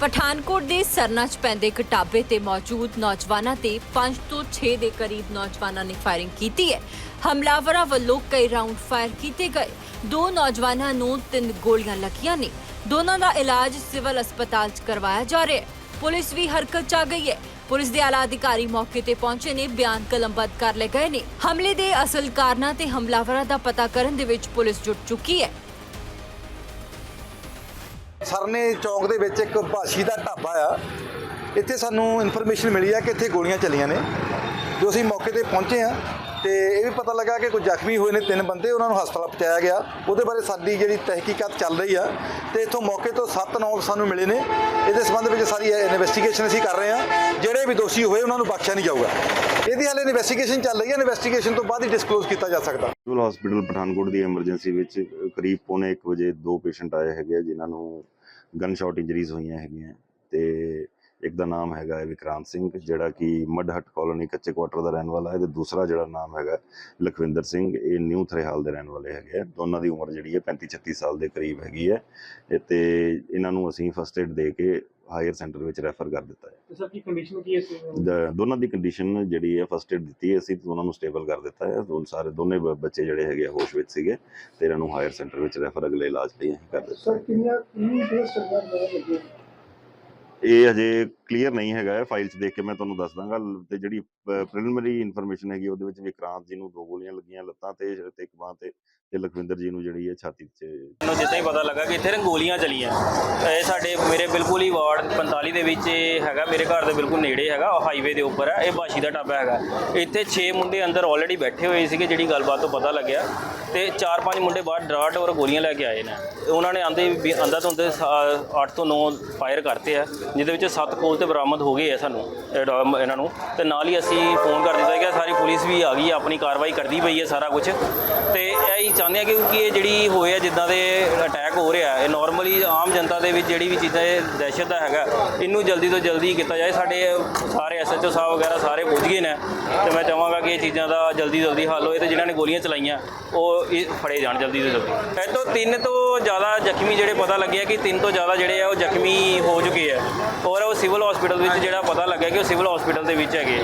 ਪਠਾਨਕੋਟ ਦੇ ਸਰਨਾ 'ਚ ਪੈਂਦੇ ਇੱਕ ਢਾਬੇ ਤੇ ਮੌਜੂਦ ਨੌਜਵਾਨਾਂ ਤੇ 5 ਤੋਂ 6 ਦੇ ਕਰੀਬ ਨੌਜਵਾਨਾਂ ਨੇ ਫਾਇਰਿੰਗ ਕੀਤੀ ਹੈ। ਹਮਲਾਵਰਾਂ ਵੱਲੋਂ ਕਈ ਰਾਉਂਡ ਫਾਇਰ ਕੀਤੇ ਗਏ। ਦੋ ਨੌਜਵਾਨਾਂ ਨੂੰ ਤਿੰਨ ਗੋਲੀਆਂ ਲੱਗੀਆਂ ਨੇ। ਦੋਨਾਂ ਦਾ ਇਲਾਜ ਸਿਵਲ ਹਸਪਤਾਲ 'ਚ ਕਰਵਾਇਆ ਜਾ ਰਿਹਾ ਹੈ। ਪੁਲਿਸ ਵੀ ਹਰਕਤ 'ਚ ਆ ਗਈ ਹੈ। ਪੁਲਿਸ ਦੇ ਆਲਾ ਅਧਿਕਾਰੀ ਮੌਕੇ ਤੇ ਪਹੁੰਚੇ ਨੇ, ਬਿਆਨ ਕਲਮਬੱਧ ਕਰ ਲਏ ਗਏ ਨੇ। ਹਮਲੇ ਦੇ ਅਸਲ ਕਾਰਨਾਂ ਤੇ ਹਮਲਾਵਰਾਂ ਦਾ ਪਤਾ ਕਰਨ ਦੇ ਵਿੱਚ ਪੁਲਿਸ ਜੁਟ ਚੁੱਕੀ ਹੈ। ਸਰਨੇ ਚੌਂਕ ਦੇ ਵਿੱਚ ਇੱਕ ਭਾਸ਼ੀ ਦਾ ਢਾਬਾ ਆ। ਇੱਥੇ ਸਾਨੂੰ ਇਨਫੋਰਮੇਸ਼ਨ ਮਿਲੀ ਆ ਕਿ ਇੱਥੇ ਗੋਲੀਆਂ ਚੱਲੀਆਂ ਨੇ। ਜੋ ਅਸੀਂ ਮੌਕੇ ਤੇ ਪਹੁੰਚੇ ਆ ਤੇ ਇਹ ਵੀ ਪਤਾ ਲੱਗਾ ਕਿ ਕੋਈ ਜ਼ਖਮੀ ਹੋਏ ਨੇ ਤਿੰਨ ਬੰਦੇ, ਉਹਨਾਂ ਨੂੰ ਹਸਪਤਾਲ ਪਹੁੰਚਾਇਆ ਗਿਆ। ਉਹਦੇ ਬਾਰੇ ਸਾਡੀ ਜਿਹੜੀ ਤਹਿਕੀਕਾਤ ਚੱਲ ਰਹੀ ਆ ਤੇ ਇੱਥੋਂ ਮੌਕੇ ਤੋਂ ਸੱਤ ਨੌ ਸਾਨੂੰ ਮਿਲੇ ਨੇ। ਇਹਦੇ ਸੰਬੰਧ ਵਿੱਚ ਸਾਰੀ ਇਨਵੈਸਟੀਗੇਸ਼ਨ ਅਸੀਂ ਕਰ ਰਹੇ ਆ। ਜਿਹੜੇ ਵੀ ਦੋਸ਼ੀ ਹੋਏ, ਉਹਨਾਂ ਨੂੰ ਬਖਸ਼ਿਆ ਨਹੀਂ ਜਾਊਗਾ। ਇਹਦੀ ਹਾਲੇ ਇਨਵੈਸਟੀਗੇਸ਼ਨ ਚੱਲ ਰਹੀ ਹੈ ਇਨਵੈਸਟੀਗੇਸ਼ਨ ਤੋਂ ਬਾਅਦ ਹੀ ਡਿਸਕਲੋਜ਼ ਕੀਤਾ ਜਾ ਸਕਦਾ। ਸਿਵਲ ਹਸਪੀਟਲ ਪਠਾਨਕੋਟ ਦੀ ਐਮਰਜੈਂਸੀ ਵਿੱਚ ਕਰੀਬ ਪੌਣੇ 1 ਵਜੇ ਦੋ ਪੇਸ਼ੈਂਟ ਆਏ ਹੈਗੇ ਆ, ਜਿਨ੍ਹਾਂ ਨੂੰ ਗਨ ਸ਼ਾਟ ਇੰਜਰੀਜ਼ ਹੋਈਆਂ ਹੈਗੀਆਂ। ਤੇ ਇੱਕ ਦਾ ਨਾਮ ਹੈਗਾ ਹੈ ਵਿਕਰਾਂਤ ਸਿੰਘ ਜਿਹੜਾ ਕਿ ਮੱਡਹੱਟ ਕਾਲੋਨੀ ਕੱਚੇ ਕੁਆਟਰ ਦਾ ਰਹਿਣ ਵਾਲਾ ਹੈ ਤੇ ਦੂਸਰਾ ਜਿਹੜਾ ਨਾਮ ਹੈਗਾ ਲਖਵਿੰਦਰ ਸਿੰਘ ਇਹ ਨਿਊ ਥਰੇਹਾਲ ਦੇ ਰਹਿਣ ਵਾਲੇ ਹੈਗੇ ਆ ਦੋਨਾਂ ਦੀ ਉਮਰ ਜਿਹੜੀ ਹੈ 35 36 ਸਾਲ ਦੇ ਕਰੀਬ ਹੈਗੀ ਹੈ ਤੇ ਇਹਨਾਂ ਨੂੰ ਅਸੀਂ ਫਸਟ ਏਡ ਦੇ ਕੇ ਹਾਇਰ ਸੈਂਟਰ ਵਿੱਚ ਰੈਫਰ ਕਰ ਦਿੱਤਾ ਹੈ। ਸਰ ਕੀ ਕੰਡੀਸ਼ਨ ਕੀ ਹੈ ਦੋਨਾਂ ਦੀ ਕੰਡੀਸ਼ਨ ਜਿਹੜੀ ਹੈ ਫਸਟ ਏਡ ਦਿੱਤੀ ਹੈ ਅਸੀਂ ਦੋਨਾਂ ਨੂੰ ਸਟੇਬਲ ਕਰ ਦਿੱਤਾ ਹੈ। ਦੋਨ ਸਾਰੇ ਦੋਨੇ ਬ- ਬੱਚੇ ਜਿਹੜੇ ਹੈਗੇ ਆ ਹੋਸ਼ ਵਿੱਚ ਸੀਗੇ ਤੇ ਇਹਨਾਂ ਨੂੰ ਹਾਇਰ ਸੈਂਟਰ ਵਿੱਚ ਰੈਫਰ ਅਗਲੇ ਇਲਾਜ ਲਈ ਅਸੀਂ ਕਰ ਦਿੱਤਾ ਸਰ ਕਿੰਨਾ ਕਿੰਨੀ ਦੇਰ ਸਰਕਾਰ ਦਾ ਲੱਗੇ ਇਹ ਹਜੇ ਕਲੀਅਰ ਨਹੀਂ ਹੈਗਾ ਫਾਈਲ 'ਚ ਦੇਖ ਕੇ ਮੈਂ ਤੁਹਾਨੂੰ ਦੱਸ ਦਾਂਗਾ। ਤੇ ਜਿਹੜੀ ਪ੍ਰੀਲਿਮਿਨਰੀ ਇਨਫੋਰਮੇਸ਼ਨ ਹੈਗੀ ਉਹਦੇ ਵਿੱਚ ਵਿਕਰਾਂਤ ਜੀ ਨੂੰ ਦੋ ਗੋਲੀਆਂ ਲੱਗੀਆਂ ਲੱਤਾਂ ਤੇ ਤੇ ਇੱਕ ਬਾਹ ਤੇ ਤੇ ਲਖਵਿੰਦਰ ਜੀ ਨੂੰ ਜਿਹੜੀ ਹੈ ਛਾਤੀ 'ਚ ਮੈਨੂੰ ਜਿੱਦਾਂ ਹੀ ਪਤਾ ਲੱਗਾ ਕਿ ਇੱਥੇ ਨਾ ਗੋਲੀਆਂ ਇਹ ਸਾਡੇ, ਮੇਰੇ ਬਿਲਕੁਲ ਹੀ ਵਾਰਡ 45 ਦੇ ਵਿੱਚ ਹੈਗਾ, ਮੇਰੇ ਘਰ ਦੇ ਬਿਲਕੁਲ ਨੇੜੇ ਹੈਗਾ ਹਾਈਵੇ ਦੇ ਉੱਪਰ ਹੈ, ਇਹ ਬਾਸ਼ੀ ਦਾ ਢਾਬਾ ਹੈਗਾ। ਇੱਥੇ 6 ਮੁੰਡੇ ਅੰਦਰ ਆਲਰੇਡੀ ਬੈਠੇ ਹੋਏ ਸੀਗੇ, ਜਿਹੜੀ ਗੱਲਬਾਤ ਤੋਂ ਪਤਾ ਲੱਗਿਆ। ਤੇ 4-5 ਮੁੰਡੇ ਬਾਹਰ ਡਰਾਟ ਔਰ ਗੋਲੀਆਂ ਲੈ ਕੇ ਆਏ ਨੇ। ਉਹਨਾਂ ਨੇ ਆਂਦੇ ਆਂਦਾ ਤੋਂ 8 ਤੋਂ 9 ਫਾਇਰ ਕਰਤੇ ਆ, ਜਿਹਦੇ ਵਿੱਚ 7 ਕੋਲ ਤੇ ਬਰਾਮਦ ਹੋ ਗਏ ਆ ਸਾਨੂੰ ਇਹ ਇਹਨਾਂ ਨੂੰ। ਤੇ ਨਾਲ ਹੀ ਅਸੀਂ ਫੋਨ ਕਰ ਦਿੱਤਾ ਗਿਆ ਸਾਰੀ ਪੁਲਿਸ ਵੀ ਆ ਗਈ ਹੈ, ਆਪਣੀ ਕਾਰਵਾਈ ਕਰਦੀ ਪਈ ਹੈ ਸਾਰਾ ਕੁਝ ਤੇ ਇਹ ਹੀ ਚਾਹੁੰਦੇ ਆ ਕਿ ਕਿਉਂਕਿ ਇਹ ਜਿਹੜੀ ਹੋਏ ਆ ਜਿੱਦਾਂ ਦੇ ਅਟੈਕ ਹੋ ਰਿਹਾ ਇਹ ਨਾਰਮਲੀ ਆਮ ਜਨਤਾ ਦੇ ਵਿੱਚ ਜਿਹੜੀ ਵੀ ਚੀਜ਼ਾਂ ਇਹ ਦਹਿਸ਼ਤ ਦਾ ਹੈਗਾ ਇਹਨੂੰ ਜਲਦੀ ਤੋਂ ਜਲਦੀ ਕੀਤਾ ਜਾਏ। ਸਾਡੇ ਸਾਰੇ ਐਸਐਚਓ ਸਾਹਿਬ ਵਗੈਰਾ ਸਾਰੇ ਪੁੱਜ ਗਏ ਨੇ। ਤੇ ਮੈਂ ਚਾਹਾਂਗਾ ਕਿ ਇਹ ਚੀਜ਼ਾਂ ਦਾ ਜਲਦੀ ਜਲਦੀ ਹੱਲ ਹੋਏ ਤੇ ਜਿਨ੍ਹਾਂ ਨੇ ਗੋਲੀਆਂ ਚਲਾਈਆਂ ਉਹ ਇਹ ਫੜੇ ਜਾਣ ਜਲਦੀ ਤੋਂ ਜਲਦੀ। ਇਹ ਤੋਂ ਤਿੰਨ ਤੋਂ ਤੋਂ ਜ਼ਿਆਦਾ ਜ਼ਖਮੀ ਜਿਹੜੇ ਪਤਾ ਲੱਗਿਆ ਕਿ ਤਿੰਨ ਤੋਂ ਜ਼ਿਆਦਾ ਜਿਹੜੇ ਆ ਉਹ ਜ਼ਖਮੀ ਹੋ ਚੁੱਕੇ ਆ। ਔਰ ਉਹ ਸਿਵਲ ਹਸਪੀਟਲ ਵਿੱਚ ਜਿਹੜਾ ਪਤਾ ਲੱਗਿਆ ਕਿ ਉਹ ਸਿਵਲ ਹਸਪੀਟਲ ਦੇ ਵਿੱਚ ਹੈਗੇ